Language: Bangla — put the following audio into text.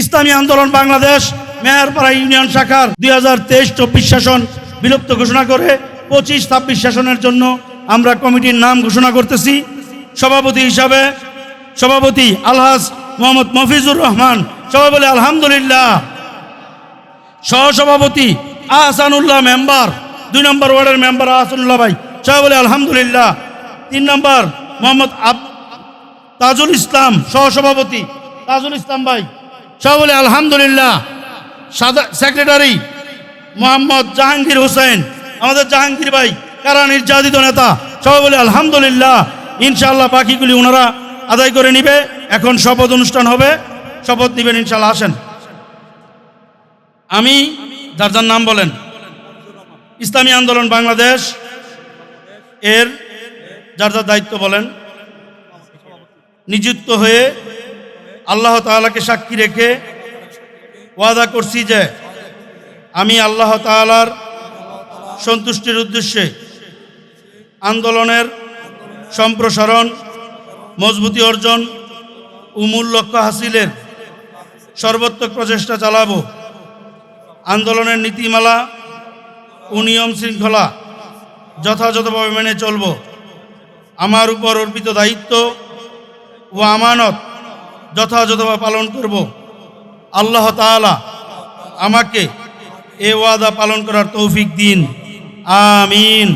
ইসলামী আন্দোলন বাংলাদেশ মেয়রপাড়া ইউনিয়ন শাখার দুই হাজার তেইশ চব্বিশ শাসন বিলুপ্ত ঘোষণা করে পঁচিশ ছাব্বিশ শাসনের জন্য আমরা কমিটির নাম ঘোষণা করতেছি। সভাপতি হিসাবে সভাপতি আলহাজ মোহাম্মদ মফিজুর রহমান, সবাই বলে আলহামদুলিল্লাহ। সহসভাপতি আহসানুল্লাহ মেম্বার, দুই নম্বর ওয়ার্ডের মেম্বার আহসানুল্লাহ ভাই, সবাই বলে আলহামদুলিল্লাহ। তিন নম্বর মোহাম্মদ আব তাজুল ইসলাম, সহসভাপতি তাজুল ইসলাম ভাই। সবাই বলে, আলহামদুলিল্লাহ। সেক্রেটারি, মোহাম্মদ জাহাঙ্গীর হোসেন, আমাদের জাহাঙ্গীর ভাই, কারা নির্যাতিত নেতা? সবাই বলে, আলহামদুলিল্লাহ। ইনশাআল্লাহ বাকিগুলি ওনারা আদায় করে নিবে। এখন শপথ অনুষ্ঠান হবে। শপথ নিবেন, ইনশাআল্লাহ। আসেন। আমি যার যার নাম বলেন। ইসলামী আন্দোলন বাংলাদেশ এর যার যার দায়িত্ব বলেন। নিযুক্ত হয়ে আল্লাহ তাআলাকে সাক্ষী রেখে ওয়াদা করছি যে আমি আল্লাহ তাআলার সন্তুষ্টির উদ্দেশ্যে আন্দোলনের সম্প্রসারণ, মজবুতি অর্জন ও মূল লক্ষ্য হাসিলের সর্বোত্তক প্রচেষ্টা চালাবো। আন্দোলনের নীতিমালা ও নিয়ম শৃঙ্খলা যথাযথভাবে মেনে চলব। আমার উপর অর্পিত দায়িত্ব ও আমানত যথাযথভাবে পালন করব। আল্লাহ তালা আমাকে এ ওয়াদা পালন করার তৌফিক দিন। আমিন।